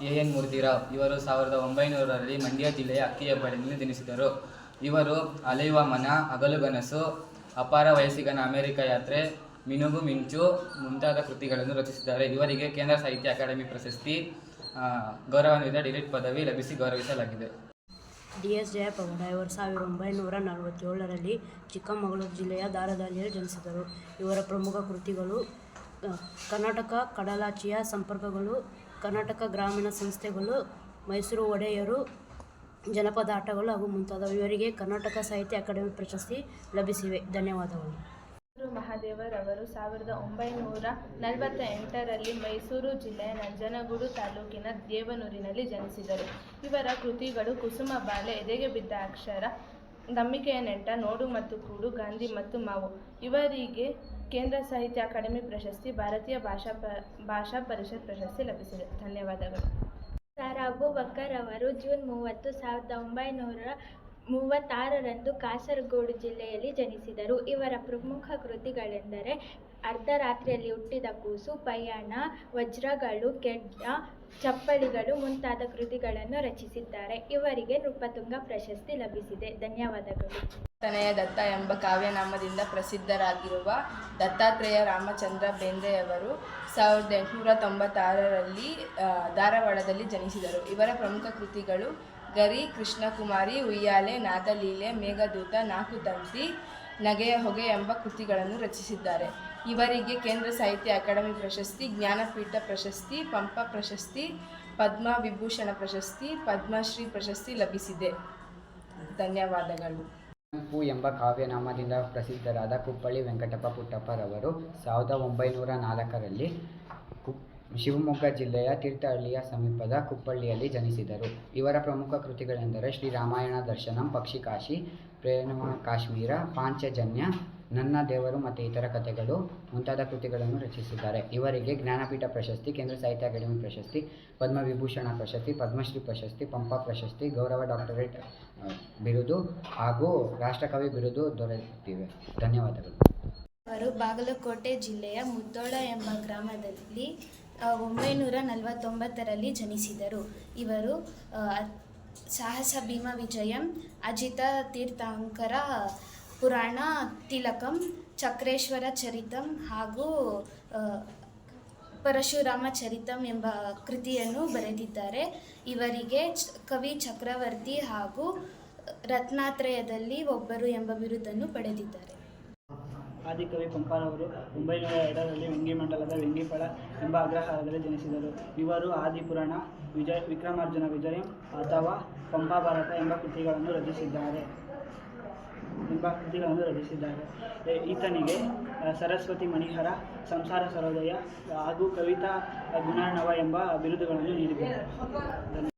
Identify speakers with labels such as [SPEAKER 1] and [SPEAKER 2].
[SPEAKER 1] A N Murthy Rao ಇವರು ಸಾವಿರದ ಒಂಬೈನೂರರಲ್ಲಿ ಮಂಡ್ಯ ಜಿಲ್ಲೆಯ ಅಕ್ಕಿಯ ಬಳಿಯಲ್ಲಿ ಜನಿಸಿದರು. ಇವರು ಅಲೆಯುವ ಮನ ಅಗಲುಗನಸು ಅಪಾರ ವಯಸ್ಸಿಗನ ಅಮೆರಿಕ ಯಾತ್ರೆ, ಮಿನುಗು ಮಿಂಚು ಮುಂತಾದ ಕೃತಿಗಳನ್ನು ರಚಿಸಿದ್ದಾರೆ. ಇವರಿಗೆ ಕೇಂದ್ರ ಸಾಹಿತ್ಯ ಅಕಾಡೆಮಿ ಪ್ರಶಸ್ತಿ ಗೌರವಾನ್ವಿತ ಡಿಲಿಟ್ ಪದವಿ ಲಭಿಸಿ ಗೌರವಿಸಲಾಗಿದೆ.
[SPEAKER 2] ಡಿ. ಎಸ್. ಜಯಪ್ಪಗೌಡ ಇವರು ಸಾವಿರದ ಒಂಬೈನೂರ ನಲವತ್ತೇಳರಲ್ಲಿ ಚಿಕ್ಕಮಗಳೂರು ಜಿಲ್ಲೆಯ ದಾರದಹಳ್ಳಿಯಲ್ಲಿ ಜನಿಸಿದರು. ಇವರ ಪ್ರಮುಖ ಕೃತಿಗಳು ಕರ್ನಾಟಕ ಕಡಲಾಚಿಯ ಸಂಪರ್ಕಗಳು ಕರ್ನಾಟಕ ಗ್ರಾಮೀಣ ಸಂಸ್ಥೆಗಳು, ಮೈಸೂರು ಒಡೆಯರು, ಜನಪದ ಆಟಗಳು ಹಾಗೂ ಮುಂತಾದವು. ಇವರಿಗೆ ಕರ್ನಾಟಕ ಸಾಹಿತ್ಯ ಅಕಾಡೆಮಿ ಪ್ರಶಸ್ತಿ ಲಭಿಸಿವೆ. ಧನ್ಯವಾದಗಳು.
[SPEAKER 3] ಮಹಾದೇವರವರು ಸಾವಿರದ ಒಂಬೈನೂರ ನಲವತ್ತ ಎಂಟರಲ್ಲಿ ಮೈಸೂರು ಜಿಲ್ಲೆಯ ನಂಜನಗೂಡು ತಾಲೂಕಿನ ದೇವನೂರಿನಲ್ಲಿ ಜನಿಸಿದರು. ಇವರ ಕೃತಿಗಳು ಕುಸುಮ ಬಾಲೆ, ಎದೆಗೆ ಬಿದ್ದ ಅಕ್ಷರ, ನಂಬಿಕೆಯ ನೆಂಟ, ನೋಡು ಮತ್ತು ಕೂಡು, ಗಾಂಧಿ ಮತ್ತು ಮಾವು. ಇವರಿಗೆ ಕೇಂದ್ರ ಸಾಹಿತ್ಯ ಅಕಾಡೆಮಿ ಪ್ರಶಸ್ತಿ ಭಾರತೀಯ ಭಾಷಾ ಪ, ಭಾಷಾ ಪರಿಷತ್ ಪ್ರಶಸ್ತಿ ಲಭಿಸಿದೆ. ಧನ್ಯವಾದಗಳು.
[SPEAKER 4] ಸರ್ ಅಬೂಬಕ್ಕರ್ ಅವರು ಜೂನ್ ಮೂವತ್ತು ಸಾವಿರದ ಒಂಬೈನೂರ ಮೂವತ್ತಾರರಂದು ಕಾಸರಗೋಡು ಜಿಲ್ಲೆಯಲ್ಲಿ ಜನಿಸಿದರು. ಇವರ ಪ್ರಮುಖ ಕೃತಿಗಳೆಂದರೆ ಅರ್ಧರಾತ್ರಿಯಲ್ಲಿ ಹುಟ್ಟಿದ ಕೂಸು, ಪಯಣ, ವಜ್ರಗಳು ಕೆಡ್ಡ ಚಪ್ಪಲಿಗಳು ಮುಂತಾದ ಕೃತಿಗಳನ್ನು ರಚಿಸಿದ್ದಾರೆ. ಇವರಿಗೆ ನೃಪತುಂಗ ಪ್ರಶಸ್ತಿ ಲಭಿಸಿದೆ. ಧನ್ಯವಾದಗಳು.
[SPEAKER 5] ತನೆಯ ದತ್ತ ಎಂಬ ಕಾವ್ಯನಾಮದಿಂದ ಪ್ರಸಿದ್ಧರಾಗಿರುವ ದತ್ತಾತ್ರೇಯ ರಾಮಚಂದ್ರ ಬೇಂದ್ರೆಯವರು ಸಾವಿರದ ಎಂಟುನೂರ ತೊಂಬತ್ತಾರರಲ್ಲಿ ಧಾರವಾಡದಲ್ಲಿ ಜನಿಸಿದರು. ಇವರ ಪ್ರಮುಖ ಕೃತಿಗಳು ಗರಿ, ಕೃಷ್ಣಕುಮಾರಿ ಉಯ್ಯಾಲೆ ನಾದಲೀಲೆ, ಮೇಘದೂತ, ನಾಕು ತಂತಿ, ನಗೆಯ ಹೊಗೆ ಎಂಬ ಕೃತಿಗಳನ್ನು ರಚಿಸಿದ್ದಾರೆ. ಇವರಿಗೆ ಕೇಂದ್ರ ಸಾಹಿತ್ಯ ಅಕಾಡೆಮಿ ಪ್ರಶಸ್ತಿ, ಜ್ಞಾನಪೀಠ ಪ್ರಶಸ್ತಿ, ಪಂಪ ಪ್ರಶಸ್ತಿ, ಪದ್ಮ ವಿಭೂಷಣ ಪ್ರಶಸ್ತಿ, ಪದ್ಮಶ್ರೀ ಪ್ರಶಸ್ತಿ ಲಭಿಸಿದೆ. ಧನ್ಯವಾದಗಳು.
[SPEAKER 6] ಕುವೆಂಪು ಎಂಬ ಕಾವ್ಯನಾಮದಿಂದ ಪ್ರಸಿದ್ಧರಾದ ಕುಪ್ಪಳ್ಳಿ ವೆಂಕಟಪ್ಪ ಪುಟ್ಟಪ್ಪರವರು ಸಾವಿರದ ಒಂಬೈನೂರ ನಾಲ್ಕರಲ್ಲಿ ಕು, ಶಿವಮೊಗ್ಗ ಜಿಲ್ಲೆಯ ತೀರ್ಥಹಳ್ಳಿಯ ಸಮೀಪದ ಕುಪ್ಪಳ್ಳಿಯಲ್ಲಿ ಜನಿಸಿದರು. ಇವರ ಪ್ರಮುಖ ಕೃತಿಗಳೆಂದರೆ ಶ್ರೀ ರಾಮಾಯಣ ದರ್ಶನಂ ಪಕ್ಷಿಕಾಶಿ ಪ್ರೇರಣ ಕಾಶ್ಮೀರ, ಪಾಂಚಜನ್ಯ ನನ್ನ ದೇವರು ಮತ್ತು ಇತರ ಕಥೆಗಳು ಮುಂತಾದ ಕೃತಿಗಳನ್ನು ರಚಿಸಿದ್ದಾರೆ. ಇವರಿಗೆ ಜ್ಞಾನಪೀಠ ಪ್ರಶಸ್ತಿ, ಕೇಂದ್ರ ಸಾಹಿತ್ಯ ಅಕಾಡೆಮಿ ಪ್ರಶಸ್ತಿ, ಪದ್ಮವಿಭೂಷಣ ಪ್ರಶಸ್ತಿ, ಪದ್ಮಶ್ರೀ ಪ್ರಶಸ್ತಿ, ಪಂಪ ಪ್ರಶಸ್ತಿ, ಗೌರವ ಡಾಕ್ಟರೇಟ್ ಬಿರುದು ಹಾಗೂ ರಾಷ್ಟ್ರಕವಿ ಬಿರುದು ದೊರೆಯುತ್ತಿವೆ ಧನ್ಯವಾದಗಳು.
[SPEAKER 7] ಅವರು ಬಾಗಲಕೋಟೆ ಜಿಲ್ಲೆಯ ಮುದ್ದೋಳ ಎಂಬ ಗ್ರಾಮದಲ್ಲಿ ಒಂಬೈನೂರ ನಲವತ್ತೊಂಬತ್ತರಲ್ಲಿ ಜನಿಸಿದರು. ಇವರು ಸಾಹಸ ಭೀಮ ವಿಜಯಂ, ಅಜಿತ ತೀರ್ಥಂಕರ ಪುರಾಣ, ತಿಲಕಂ, ಚಕ್ರೇಶ್ವರ ಚರಿತಂ ಹಾಗೂ ಪರಶುರಾಮ ಚರಿತಂ ಎಂಬ ಕೃತಿಯನ್ನು ಬರೆದಿದ್ದಾರೆ. ಇವರಿಗೆ ಕವಿ ಚಕ್ರವರ್ತಿ ಹಾಗೂ ರತ್ನಾತ್ರಯದಲ್ಲಿ ಒಬ್ಬರು ಎಂಬ ಬಿರುದನ್ನು ಪಡೆದಿದ್ದಾರೆ.
[SPEAKER 8] ಆದಿಕವಿ ಪಂಪರವರು ಒಂಬೈನೂರ ಎರಡರಲ್ಲಿ ವೆಂಗಿಮಂಡಲದ ವೆಂಗಿಫಲ ಎಂಬ ಅಗ್ರಹಾರದಲ್ಲಿ ಜನಿಸಿದರು. ಇವರು ಆದಿಪುರಾಣ ವಿಜಯ, ವಿಕ್ರಮಾರ್ಜುನ ವಿಜಯಂ ಅಥವಾ ಪಂಪಾಭಾರತ ಎಂಬ ಕೃತಿಗಳನ್ನು ರಚಿಸಿದ್ದಾರೆ. ಎಂಬ ಕೃತಿಗಳನ್ನು ರಚಿಸಿದ್ದಾರೆ. ಈತನಿಗೆ ಸರಸ್ವತಿ ಮಣಿಹರ ಸಂಸಾರ ಸರೋದಯ ಹಾಗೂ ಕವಿತಾ ಗುಣಾರ್ಣವ ಎಂಬ ಬಿರುದುಗಳನ್ನು ನೀಡಿದ್ದಾರೆ